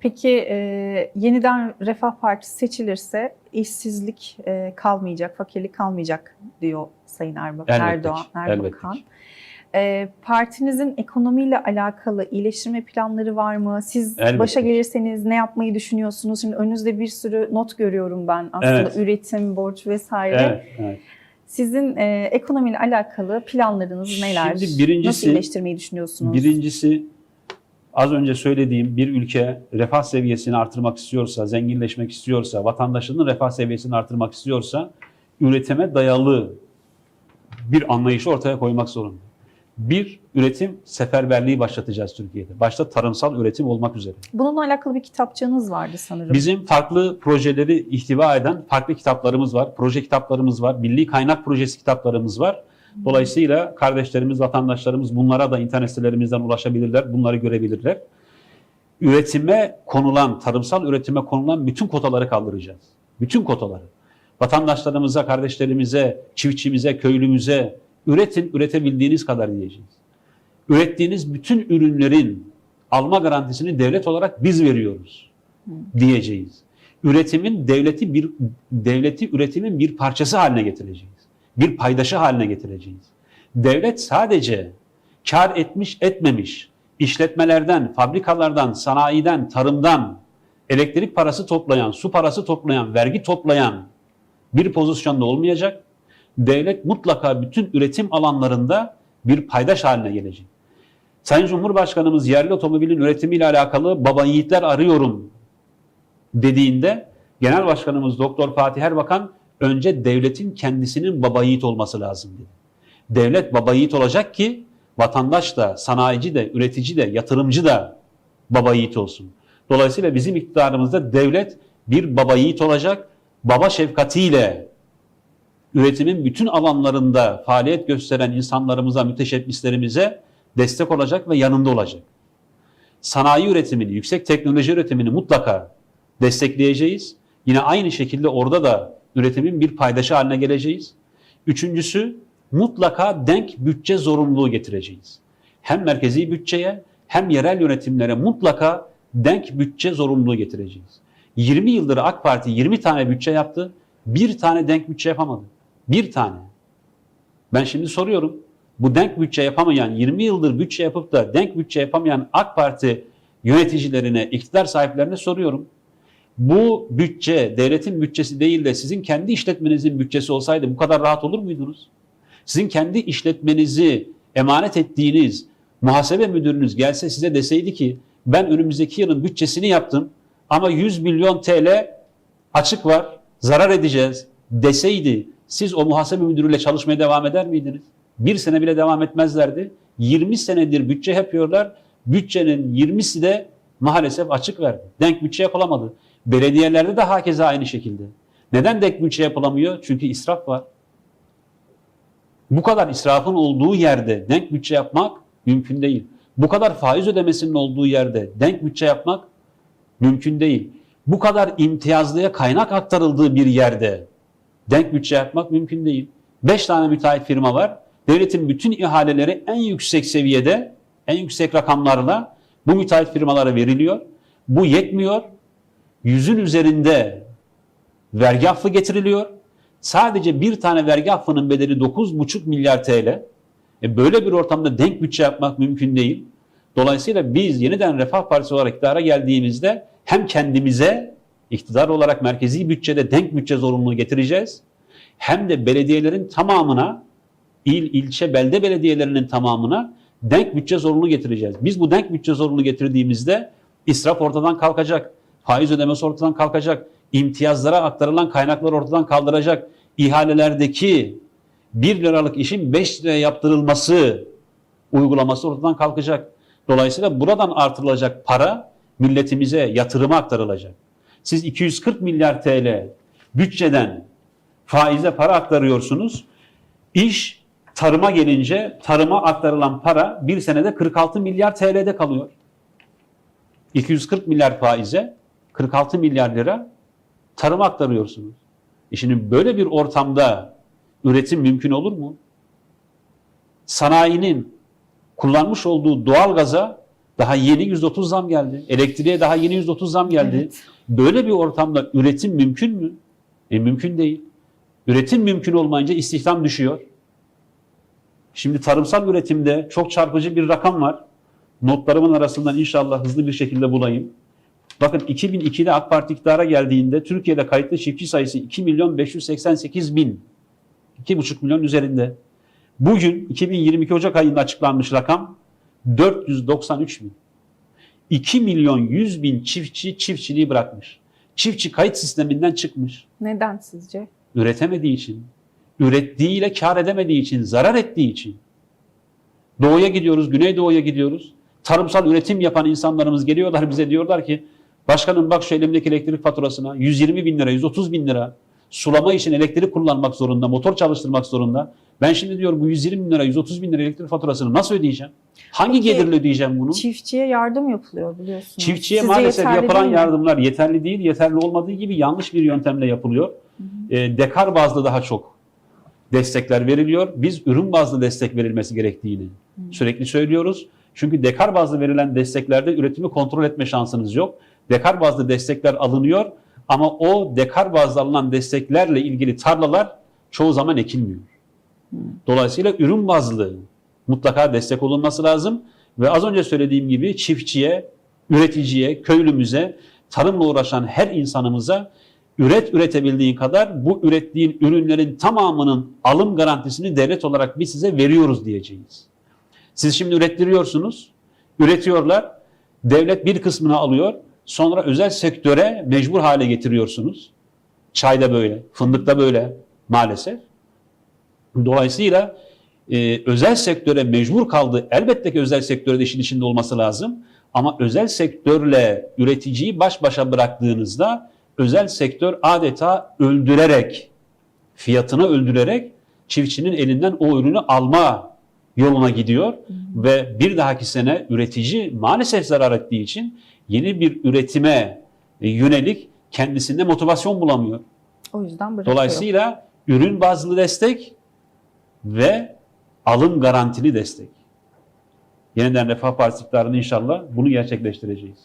Peki e, yeniden Refah Partisi seçilirse işsizlik e, kalmayacak, fakirlik kalmayacak diyor Sayın Erba- Elbette Erdoğan, Erbakan. E, partinizin ekonomiyle alakalı iyileştirme planları var mı? Siz Elbette başa gelirseniz ne yapmayı düşünüyorsunuz? Şimdi önünüzde bir sürü not görüyorum ben aslında Evet. üretim, borç vesaire. Evet, evet. Sizin e, ekonomiyle alakalı planlarınız neler? Şimdi birincisi- Nasıl iyileştirmeyi düşünüyorsunuz? Birincisi az önce söylediğim bir ülke refah seviyesini artırmak istiyorsa, zenginleşmek istiyorsa, vatandaşının refah seviyesini artırmak istiyorsa üretime dayalı bir anlayışı ortaya koymak zorunda. Bir, üretim seferberliği başlatacağız Türkiye'de. Başta tarımsal üretim olmak üzere. Bununla alakalı bir kitapçığınız vardı sanırım. Bizim farklı projeleri ihtiva eden farklı kitaplarımız var. Proje kitaplarımız var. Milli kaynak projesi kitaplarımız var. Dolayısıyla kardeşlerimiz, vatandaşlarımız bunlara da internet sitelerimizden ulaşabilirler. Bunları görebilirler. Üretime konulan, tarımsal üretime konulan bütün kotaları kaldıracağız. Bütün kotaları. Vatandaşlarımıza, kardeşlerimize, çiftçimize, köylümüze üretin, üretebildiğiniz kadar diyeceğiz. Ürettiğiniz bütün ürünlerin alma garantisini devlet olarak biz veriyoruz diyeceğiz. Üretimin devleti bir devleti üretimin bir parçası haline getireceğiz. Bir paydaşı haline getireceğiz. Devlet sadece kar etmiş etmemiş işletmelerden, fabrikalardan, sanayiden, tarımdan elektrik parası toplayan, su parası toplayan, vergi toplayan bir pozisyonda olmayacak. Devlet mutlaka bütün üretim alanlarında bir paydaş haline gelecek. Sayın Cumhurbaşkanımız yerli otomobilin üretimiyle alakalı baba yiğitler arıyorum dediğinde Genel Başkanımız Doktor Fatih Erbakan önce devletin kendisinin baba yiğit olması lazım dedi. Devlet baba yiğit olacak ki vatandaş da, sanayici de, üretici de, yatırımcı da baba yiğit olsun. Dolayısıyla bizim iktidarımızda devlet bir baba yiğit olacak, baba şefkatiyle üretimin bütün alanlarında faaliyet gösteren insanlarımıza, müteşebbislerimize destek olacak ve yanında olacak. Sanayi üretimini, yüksek teknoloji üretimini mutlaka destekleyeceğiz. Yine aynı şekilde orada da üretimin bir paydaşı haline geleceğiz. Üçüncüsü mutlaka denk bütçe zorunluluğu getireceğiz. Hem merkezi bütçeye hem yerel yönetimlere mutlaka denk bütçe zorunluluğu getireceğiz. 20 yıldır AK Parti 20 tane bütçe yaptı. Bir tane denk bütçe yapamadı. Bir tane. Ben şimdi soruyorum. Bu denk bütçe yapamayan, 20 yıldır bütçe yapıp da denk bütçe yapamayan AK Parti yöneticilerine, iktidar sahiplerine soruyorum. Bu bütçe devletin bütçesi değil de sizin kendi işletmenizin bütçesi olsaydı bu kadar rahat olur muydunuz? Sizin kendi işletmenizi emanet ettiğiniz muhasebe müdürünüz gelse size deseydi ki ben önümüzdeki yılın bütçesini yaptım ama 100 milyon TL açık var, zarar edeceğiz deseydi siz o muhasebe müdürüyle çalışmaya devam eder miydiniz? Bir sene bile devam etmezlerdi. 20 senedir bütçe yapıyorlar. Bütçenin 20'si de maalesef açık verdi. Denk bütçe yapılamadı. Belediyelerde de hakeza aynı şekilde. Neden denk bütçe yapılamıyor? Çünkü israf var. Bu kadar israfın olduğu yerde denk bütçe yapmak mümkün değil. Bu kadar faiz ödemesinin olduğu yerde denk bütçe yapmak mümkün değil. Bu kadar imtiyazlıya kaynak aktarıldığı bir yerde denk bütçe yapmak mümkün değil. 5 tane müteahhit firma var. Devletin bütün ihaleleri en yüksek seviyede, en yüksek rakamlarla bu müteahhit firmalara veriliyor. Bu yetmiyor. Yüzün üzerinde vergi affı getiriliyor. Sadece bir tane vergi affının bedeli 9,5 milyar TL. E böyle bir ortamda denk bütçe yapmak mümkün değil. Dolayısıyla biz yeniden Refah Partisi olarak iktidara geldiğimizde hem kendimize iktidar olarak merkezi bütçede denk bütçe zorunluluğu getireceğiz. Hem de belediyelerin tamamına, il, ilçe, belde belediyelerinin tamamına denk bütçe zorunluluğu getireceğiz. Biz bu denk bütçe zorunluluğu getirdiğimizde israf ortadan kalkacak, faiz ödemesi ortadan kalkacak, imtiyazlara aktarılan kaynaklar ortadan kaldıracak, ihalelerdeki 1 liralık işin 5 liraya yaptırılması uygulaması ortadan kalkacak. Dolayısıyla buradan artırılacak para milletimize yatırıma aktarılacak. Siz 240 milyar TL bütçeden faize para aktarıyorsunuz. İş tarıma gelince tarıma aktarılan para bir senede 46 milyar TL'de kalıyor. 240 milyar faize 46 milyar lira tarıma aktarıyorsunuz. E şimdi böyle bir ortamda üretim mümkün olur mu? Sanayinin kullanmış olduğu doğal gaza Daha yeni 130 zam geldi. Elektriğe daha yeni 130 zam geldi. Evet. Böyle bir ortamda üretim mümkün mü? E mümkün değil. Üretim mümkün olmayınca istihdam düşüyor. Şimdi tarımsal üretimde çok çarpıcı bir rakam var. Notlarımın arasından inşallah hızlı bir şekilde bulayım. Bakın 2002'de AK Parti iktidara geldiğinde Türkiye'de kayıtlı çiftçi sayısı 2 milyon 588 bin. 2,5 milyon üzerinde. Bugün 2022 Ocak ayında açıklanmış rakam 493 bin. 2 milyon 100 bin çiftçi çiftçiliği bırakmış. Çiftçi kayıt sisteminden çıkmış. Neden sizce? Üretemediği için, ürettiğiyle kar edemediği için, zarar ettiği için. Doğuya gidiyoruz, Güneydoğu'ya gidiyoruz. Tarımsal üretim yapan insanlarımız geliyorlar bize diyorlar ki başkanım bak şu elimdeki elektrik faturasına 120 bin lira, 130 bin lira sulama için elektrik kullanmak zorunda, motor çalıştırmak zorunda. Ben şimdi diyor bu 120 bin lira, 130 bin lira elektrik faturasını nasıl ödeyeceğim? Hangi Peki, gelirle ödeyeceğim bunu? Çiftçiye yardım yapılıyor biliyorsunuz. Çiftçiye Sizce maalesef yapılan yardımlar yeterli değil. Yeterli olmadığı gibi yanlış bir yöntemle yapılıyor. E, dekar bazlı daha çok destekler veriliyor. Biz ürün bazlı destek verilmesi gerektiğini sürekli söylüyoruz. Çünkü dekar bazlı verilen desteklerde üretimi kontrol etme şansınız yok. Dekar bazlı destekler alınıyor ama o dekar bazlı alınan desteklerle ilgili tarlalar çoğu zaman ekilmiyor. Dolayısıyla ürün bazlı mutlaka destek olunması lazım ve az önce söylediğim gibi çiftçiye, üreticiye, köylümüze, tarımla uğraşan her insanımıza üret üretebildiğin kadar bu ürettiğin ürünlerin tamamının alım garantisini devlet olarak biz size veriyoruz diyeceğiz. Siz şimdi ürettiriyorsunuz, üretiyorlar, devlet bir kısmını alıyor, sonra özel sektöre mecbur hale getiriyorsunuz. Çayda böyle, fındıkta böyle maalesef. Dolayısıyla e, özel sektöre mecbur kaldı. Elbette ki özel sektörde işin içinde olması lazım. Ama özel sektörle üreticiyi baş başa bıraktığınızda özel sektör adeta öldürerek, fiyatını öldürerek çiftçinin elinden o ürünü alma yoluna gidiyor. Ve bir dahaki sene üretici maalesef zarar ettiği için yeni bir üretime e, yönelik kendisinde motivasyon bulamıyor. O yüzden bırakıyor. Dolayısıyla ürün bazlı destek ve alım garantili destek. Yeniden Refah Partisi iktidarında inşallah bunu gerçekleştireceğiz.